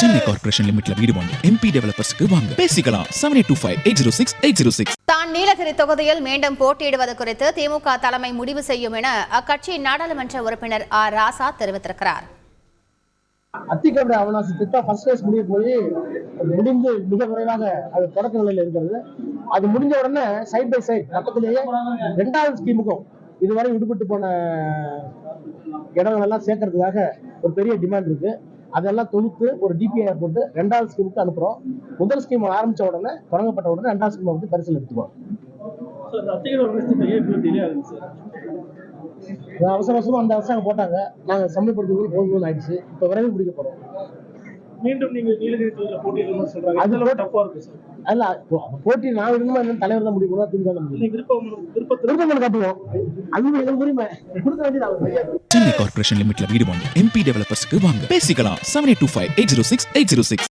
Chennai corporation லிமிட்ல வீடு வாங்க MP டெவலப்பர்ஸ்க்கு வாங்க. பேசிக்கலாம். Seven eight two five eight zero six eight zero six தான் நீலகிரி தொகுதியில் மீண்டும் போட்டியிடுவது குறித்து திமுக தலைமை முடிவு செய்யும் என அக்கட்சியின் நாடாளுமன்ற உறுப்பினர் ஆர் ராசா தெரிவித்திருக்கிறார். அத்திக்கடை அவனாசி திட்டம் ஃபர்ஸ்ட் ஃபேஸ் முடிய போய் முடிந்து மிக விரைவாக அது தொடக்க நிலையில் இருக்கிறது. அது முடிஞ்ச உடனே சைட் பை சைட் பக்கத்திலேயே ரெண்டாவது ஸ்கீமுக்கும் இதுவரை விடுபட்டு போன இடங்கள் எல்லாம் சேர்க்கறதுக்காக ஒரு பெரிய டிமாண்ட் இருக்கு. அதெல்லாம் தொகுத்து ஒரு டிபிஐ போட்டு ரெண்டாவது ஸ்கீமுக்கு அனுப்புறோம். முதல் ஸ்கீம் ஆரம்பிச்ச உடனே தொடங்கப்பட்ட உடனே ரெண்டாவது ஸ்கீமை வந்து பரிசீலனை இது அவசர அவசரமா அந்த அரசாங்கம் போட்டாங்க. நாங்க சமயப்படுத்துறதுக்கு போதும் ஆயிடுச்சு. இப்போ விரைவில் முடிக்க போறோம். மீண்டும் நீங்க நீலகிரி தொகுதியில் போட்டியிடணும்னு சொல்றாங்க. அது அதெல்லாம் டஃப்பா இருக்கு சார்? அல்ல போட்டி நான் இருக்கணுமா என்ன தலைவர் தான் முடிவு பண்ணுவா திமுக தான் விருப்பம் விருப்பங்களை காட்டுவோம். அது எங்களுக்கு உரிமை. கொடுக்க வேண்டியது சென்னை கார்ப்பரேஷன் லிமிட்ல வீடு வாங்க எம்பி டெவலப்பர்ஸ்க்கு வாங்க. பேசிக்கலாம். Seven eight two five eight zero six eight zero six